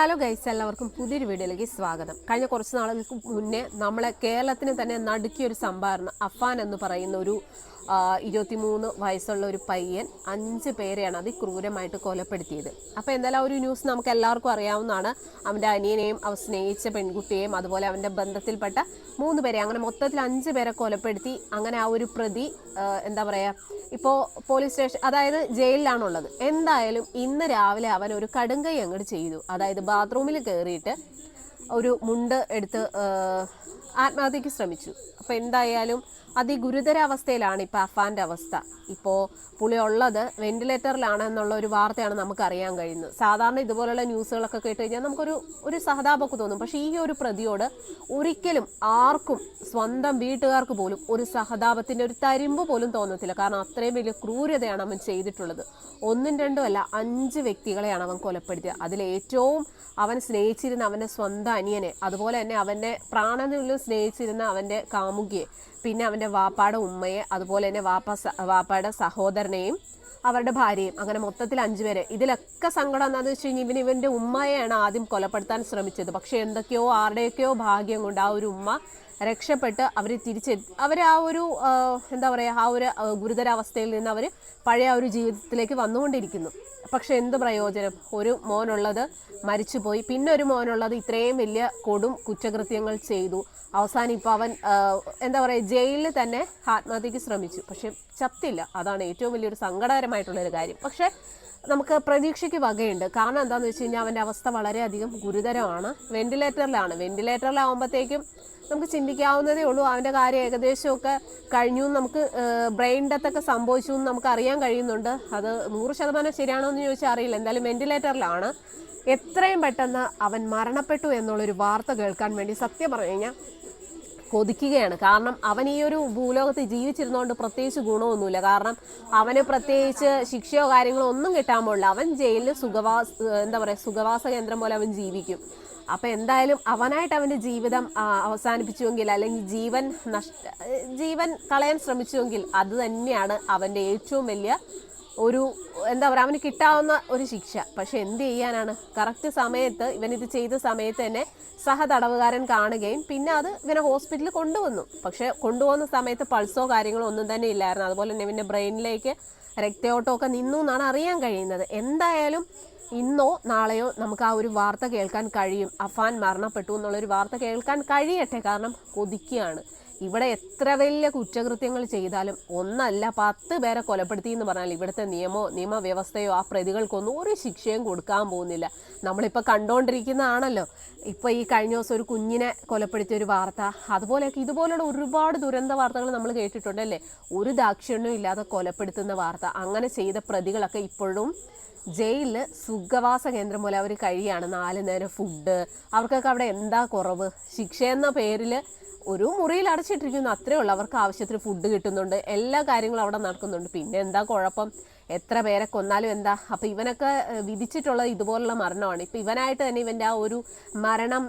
Hello guys എല്ലാവർക്കും പുതിയൊരു വീഡിയോയിലേക്ക് സ്വാഗതം. കഴിഞ്ഞ കുറച്ച് നാളുകൾക്ക് മുന്നേ നമ്മളെ കേരളത്തിന് തന്നെ നടുക്കിയൊരു സംഭാവന അഫാൻ എന്ന് പറയുന്ന ഒരു ഇരുപത്തിമൂന്ന് വയസ്സുള്ള ഒരു പയ്യൻ അഞ്ച് പേരെയാണ് അതിക്രൂരമായിട്ട് കൊലപ്പെടുത്തിയത്. അപ്പോൾ എന്തായാലും ആ ഒരു ന്യൂസ് നമുക്ക് എല്ലാവർക്കും അറിയാവുന്നതാണ്. അവന്റെ അനിയനെയും അവ സ്നേഹിച്ച പെൺകുട്ടിയെയും അതുപോലെ അവന്റെ ബന്ധത്തിൽപ്പെട്ട മൂന്ന് പേരെ അങ്ങനെ മൊത്തത്തിൽ അഞ്ച് പേരെ കൊലപ്പെടുത്തി. അങ്ങനെ ആ ഒരു പ്രതി എന്താ പറയുക ഇപ്പോൾ പോലീസ് സ്റ്റേഷൻ അതായത് ജയിലിലാണുള്ളത്. എന്തായാലും ഇന്ന് രാവിലെ അവൻ ഒരു കടുങ്കൈ അങ്ങോട്ട് ചെയ്തു. അതായത് ബാത്റൂമിൽ കയറിയിട്ട് ഒരു മുണ്ട് എടുത്ത് ആത്മഹത്യക്ക് ശ്രമിച്ചു. അപ്പോൾ എന്തായാലും അതിഗുരുതരാവസ്ഥയിലാണ് ഇപ്പോൾ അഫാന്റെ അവസ്ഥ. ഇപ്പോൾ പുള്ളി ഉള്ളത് വെന്റിലേറ്ററിലാണ് എന്നുള്ള ഒരു വാർത്തയാണ് നമുക്ക് അറിയാൻ കഴിയുന്നത്. സാധാരണ ഇതുപോലുള്ള ന്യൂസുകളൊക്കെ കേട്ട് കഴിഞ്ഞാൽ നമുക്കൊരു ഒരു സഹതാപമൊക്കെ തോന്നും. പക്ഷേ ഈ ഒരു പ്രതിയോട് ഒരിക്കലും ആർക്കും സ്വന്തം വീട്ടുകാർക്ക് പോലും ഒരു സഹതാപത്തിന്റെ ഒരു തരിമ്പ് പോലും തോന്നത്തില്ല. കാരണം അത്രയും വലിയ ക്രൂരതയാണ് അവൻ ചെയ്തിട്ടുള്ളത്. ഒന്നും രണ്ടും അല്ല അഞ്ച് വ്യക്തികളെയാണ് അവൻ കൊലപ്പെടുത്തിയത്. അതിലേറ്റവും അവൻ സ്നേഹിച്ചിരുന്ന അവന്റെ സ്വന്തം അനിയനെ അതുപോലെ തന്നെ അവന്റെ പ്രാണനുള്ളിൽ സ്നേഹിച്ചിരുന്ന അവന്റെ കാമുകിയെ പിന്നെ അവന്റെ വാപ്പാടെ ഉമ്മയെ അതുപോലെ തന്നെ വാപ്പ വാപ്പാടെ സഹോദരനെയും അവരുടെ ഭാര്യയും അങ്ങനെ മൊത്തത്തിൽ അഞ്ചുപേരെ ഇതിലൊക്കെ സങ്കടം എന്താണെന്ന് വെച്ച് കഴിഞ്ഞാൽ ഇവൻ ഇവന്റെ ഉമ്മയെയാണ് ആദ്യം കൊലപ്പെടുത്താൻ ശ്രമിച്ചത്. പക്ഷേ എന്തൊക്കെയോ ആരുടെയൊക്കെയോ ഭാഗ്യം കൊണ്ട് ആ ഒരു ഉമ്മ രക്ഷപ്പെട്ട് അവർ തിരിച്ചെ അവർ ആ ഒരു എന്താ പറയുക ആ ഒരു ഗുരുതരാവസ്ഥയിൽ നിന്ന് അവർ പഴയ ആ ഒരു ജീവിതത്തിലേക്ക് വന്നുകൊണ്ടിരിക്കുന്നു. പക്ഷെ എന്ത് പ്രയോജനം? ഒരു മോനുള്ളത് മരിച്ചുപോയി. പിന്നെ ഒരു മോനുള്ളത് ഇത്രയും വലിയ കൊടും കുറ്റകൃത്യങ്ങൾ ചെയ്തു. അവസാനം ഇപ്പോൾ അവൻ എന്താ പറയുക ജയിലിൽ തന്നെ ആത്മഹത്യക്ക് ശ്രമിച്ചു. പക്ഷെ ചത്തില്ല. അതാണ് ഏറ്റവും വലിയൊരു സങ്കടകരമായിട്ടുള്ളൊരു കാര്യം. പക്ഷേ നമുക്ക് പ്രതീക്ഷയ്ക്ക് വകയുണ്ട്. കാരണം എന്താണെന്ന് വെച്ച് കഴിഞ്ഞാൽ അവന്റെ അവസ്ഥ വളരെയധികം ഗുരുതരമാണ്. വെന്റിലേറ്ററിലാണ്. വെന്റിലേറ്ററിലാവുമ്പോഴത്തേക്കും നമുക്ക് ചിന്തിക്കാവുന്നതേ ഉള്ളൂ. അവന്റെ കാര്യം ഏകദേശമൊക്കെ കഴിഞ്ഞു നമുക്ക് ബ്രെയിൻ ഡെത്ത് ഒക്കെ സംഭവിച്ചു എന്ന് നമുക്ക് അറിയാൻ കഴിയുന്നുണ്ട്. അത് നൂറ് ശതമാനം ശരിയാണോ എന്ന് ചോദിച്ചാൽ അറിയില്ല. എന്തായാലും വെന്റിലേറ്ററിലാണ്. എത്രയും പെട്ടെന്ന് അവൻ മരണപ്പെട്ടു എന്നുള്ളൊരു വാർത്ത കേൾക്കാൻ വേണ്ടി സത്യം പറഞ്ഞു കഴിഞ്ഞാൽ കൊതിക്കുകയാണ്. കാരണം അവൻ ഈ ഒരു ഭൂലോകത്ത് ജീവിച്ചിരുന്നതുകൊണ്ട് പ്രത്യേകിച്ച് ഗുണമൊന്നുമില്ല. കാരണം അവന് പ്രത്യേകിച്ച് ശിക്ഷയോ കാര്യങ്ങളോ ഒന്നും കിട്ടാൻ പോലില്ല അവൻ ജയിലിൽ സുഖവാസ എന്താ പറയുക സുഖവാസ കേന്ദ്രം പോലെ അവൻ ജീവിക്കും. അപ്പോൾ എന്തായാലും അവനായിട്ട് അവന്റെ ജീവിതം അവസാനിപ്പിച്ചുവെങ്കിൽ അല്ലെങ്കിൽ ജീവൻ നഷ്ട ജീവൻ കളയാൻ ശ്രമിച്ചുവെങ്കിൽ അത് തന്നെയാണ് അവന്റെ ഏറ്റവും വലിയ ഒരു എന്താ പറയുക അവന് കിട്ടാവുന്ന ഒരു ശിക്ഷ. പക്ഷെ എന്ത് ചെയ്യാനാണ്? കറക്റ്റ് സമയത്ത് ഇവൻ ഇത് ചെയ്ത സമയത്ത് തന്നെ സഹതടവുകാരൻ കാണുകയും പിന്നെ അത് ഇവനെ ഹോസ്പിറ്റലിൽ കൊണ്ടുവന്നു. പക്ഷെ കൊണ്ടുപോകുന്ന സമയത്ത് പൾസോ കാര്യങ്ങളോ ഒന്നും തന്നെ ഇല്ലായിരുന്നു. അതുപോലെ തന്നെ ഇവന്റെ ബ്രെയിനിലേക്ക് രക്തയോട്ടമൊക്കെ നിന്നു എന്നാണ് അറിയാൻ കഴിയുന്നത്. എന്തായാലും ഇന്നോ നാളെയോ നമുക്ക് ആ ഒരു വാർത്ത കേൾക്കാൻ കഴിയും. അഫാൻ മരണപ്പെട്ടു എന്നുള്ളൊരു വാർത്ത കേൾക്കാൻ കഴിയട്ടെ. കാരണം കൊതിക്കുകയാണ്. ഇവിടെ എത്ര വലിയ കുറ്റകൃത്യങ്ങൾ ചെയ്താലും ഒന്നല്ല പത്ത് പേരെ കൊലപ്പെടുത്തി എന്ന് പറഞ്ഞാൽ ഇവിടുത്തെ നിയമോ നിയമവ്യവസ്ഥയോ ആ പ്രതികൾക്കൊന്നും ഒരു ശിക്ഷയും കൊടുക്കാൻ പോകുന്നില്ല. നമ്മളിപ്പോൾ കണ്ടുകൊണ്ടിരിക്കുന്നതാണല്ലോ ഇപ്പോൾ ഈ കഴിഞ്ഞ ദിവസം ഒരു കുഞ്ഞിനെ കൊലപ്പെടുത്തിയ ഒരു വാർത്ത അതുപോലെയൊക്കെ ഇതുപോലുള്ള ഒരുപാട് ദുരന്ത വാർത്തകൾ നമ്മൾ കേട്ടിട്ടുണ്ട് അല്ലേ? ഒരു ദാക്ഷിണ്യവും ഇല്ലാതെ കൊലപ്പെടുത്തുന്ന വാർത്ത അങ്ങനെ ചെയ്ത പ്രതികളൊക്കെ ഇപ്പോഴും ജയിലിൽ സുഖവാസ കേന്ദ്രം പോലെ അവർ കഴിയാണ്. നാല് നേരം ഫുഡ് അവർക്കൊക്കെ അവിടെ എന്താ കുറവ്? ശിക്ഷ എന്ന പേരിൽ ഒരു മുറിയിൽ അടച്ചിട്ടിരിക്കുന്നു അത്രേ ഉള്ളൂ. അവർക്ക് ആവശ്യത്തിന് ഫുഡ് കിട്ടുന്നുണ്ട്. എല്ലാ കാര്യങ്ങളും അവിടെ നടക്കുന്നുണ്ട്. പിന്നെ എന്താ കുഴപ്പം? എത്ര പേരെ കൊന്നാലും എന്താ? അപ്പം ഇവനൊക്കെ വിധിച്ചിട്ടുള്ള വിധിച്ചിട്ടുള്ളത് ഇതുപോലുള്ള മരണമാണ്. ഇപ്പം ഇവനായിട്ട് തന്നെ ഇവന്റെ ആ ഒരു മരണം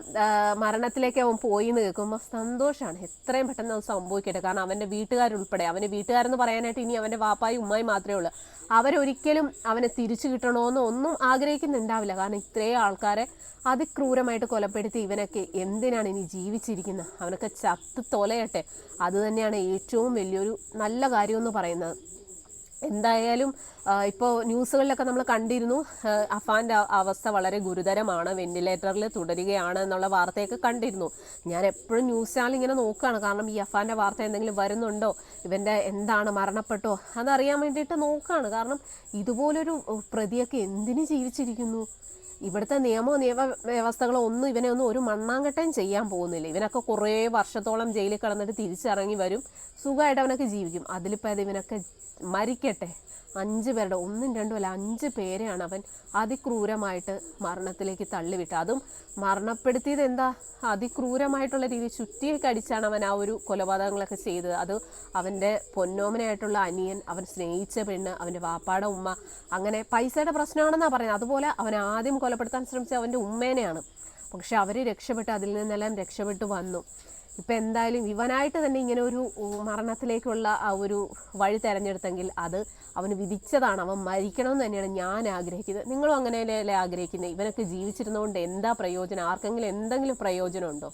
മരണത്തിലേക്ക് അവൻ പോയി എന്ന് കേൾക്കുമ്പോൾ സന്തോഷമാണ് എത്രയും പെട്ടെന്ന് അത് സംഭവിക്കട്ടെ. കാരണം അവന്റെ വീട്ടുകാരുൾപ്പെടെ അവന്റെ വീട്ടുകാരെന്ന് പറയാനായിട്ട് ഇനി അവന്റെ വാപ്പായും ഉമ്മായും മാത്രമേ ഉള്ളൂ. അവരൊരിക്കലും അവനെ തിരിച്ചു കിട്ടണമെന്ന് ഒന്നും ആഗ്രഹിക്കുന്നുണ്ടാവില്ല. കാരണം ഇത്രയും ആൾക്കാരെ അതിക്രൂരമായിട്ട് കൊലപ്പെടുത്തി ഇവനൊക്കെ എന്തിനാണ് ഇനി ജീവിച്ചിരിക്കുന്നത്? അവനൊക്കെ ചത്ത് തൊലയട്ടെ. അതുതന്നെയാണ് ഏറ്റവും വലിയൊരു നല്ല കാര്യമെന്ന് പറയുന്നത്. എന്തായാലും ഇപ്പോൾ ന്യൂസുകളിലൊക്കെ നമ്മൾ കണ്ടിരുന്നു അഫാന്റെ അവസ്ഥ വളരെ ഗുരുതരമാണ് വെന്റിലേറ്ററിൽ തുടരുകയാണ് എന്നുള്ള വാർത്തയൊക്കെ കണ്ടിരുന്നു. ഞാൻ എപ്പോഴും ന്യൂസ് ചാനൽ ഇങ്ങനെ നോക്കുകയാണ് കാരണം ഈ അഫാന്റെ വാർത്ത എന്തെങ്കിലും വരുന്നുണ്ടോ ഇവന്റെ എന്താണ് മരണപ്പെട്ടോ അതറിയാൻ വേണ്ടിയിട്ട് നോക്കുകയാണ്. കാരണം ഇതുപോലൊരു പ്രതിയൊക്കെ എന്തിനു ജീവിച്ചിരിക്കുന്നു? ഇവിടുത്തെ നിയമോ നിയമ വ്യവസ്ഥകളോ ഒന്നും ഇവനെ ഒന്നും ഒരു മണ്ണാങ്കട്ടയും ചെയ്യാൻ പോകുന്നില്ല. ഇവനൊക്കെ കുറേ വർഷത്തോളം ജയിലിൽ കിടന്നിട്ട് തിരിച്ചിറങ്ങി വരും. സുഖമായിട്ട് അവനൊക്കെ ജീവിക്കും. അതിലിപ്പോൾ അത് ഇവനൊക്കെ മരിക്കട്ടെ അഞ്ച് പേരുടെ ഒന്നും രണ്ടും അല്ല അഞ്ച് പേരെയാണ് അവൻ അതിക്രൂരമായിട്ട് മരണത്തിലേക്ക് തള്ളിവിട്ടത്. അതും മരണപ്പെടുത്തിയത് എന്താ? അതിക്രൂരമായിട്ടുള്ള രീതിയിൽ ചുറ്റിയൊക്കെ അടിച്ചാണ് അവൻ ആ ഒരു കൊലപാതകങ്ങളൊക്കെ ചെയ്തത്. അത് അവന്റെ പൊന്നോമനായിട്ടുള്ള അനിയൻ അവൻ സ്നേഹിച്ച പെണ്ണ് അവന്റെ വാപ്പാടെ ഉമ്മ അങ്ങനെ പൈസയുടെ പ്രശ്നമാണെന്നാണ് പറയുന്നത്. അതുപോലെ അവൻ ആദ്യം കൊലപ്പെടുത്താൻ ശ്രമിച്ച അവന്റെ ഉമ്മേനെയാണ്. പക്ഷെ അവർ രക്ഷപ്പെട്ട് അതിൽ നിന്നെല്ലാം രക്ഷപ്പെട്ട് വന്നു. ഇപ്പം എന്തായാലും ഇവനായിട്ട് തന്നെ ഇങ്ങനെ ഒരു മരണത്തിലേക്കുള്ള ആ ഒരു വഴി തിരഞ്ഞെടുത്തെങ്കിൽ അത് അവന് വിധിച്ചതാണ്. അവൻ മരിക്കണമെന്ന് തന്നെയാണ് ഞാൻ ആഗ്രഹിക്കുന്നത്. നിങ്ങളും അങ്ങനെയല്ലേ ആഗ്രഹിക്കുന്നത്? ഇവനൊക്കെ ജീവിച്ചിരുന്നതുകൊണ്ട് എന്താ പ്രയോജനം? ആർക്കെങ്കിലും എന്തെങ്കിലും പ്രയോജനമുണ്ടോ?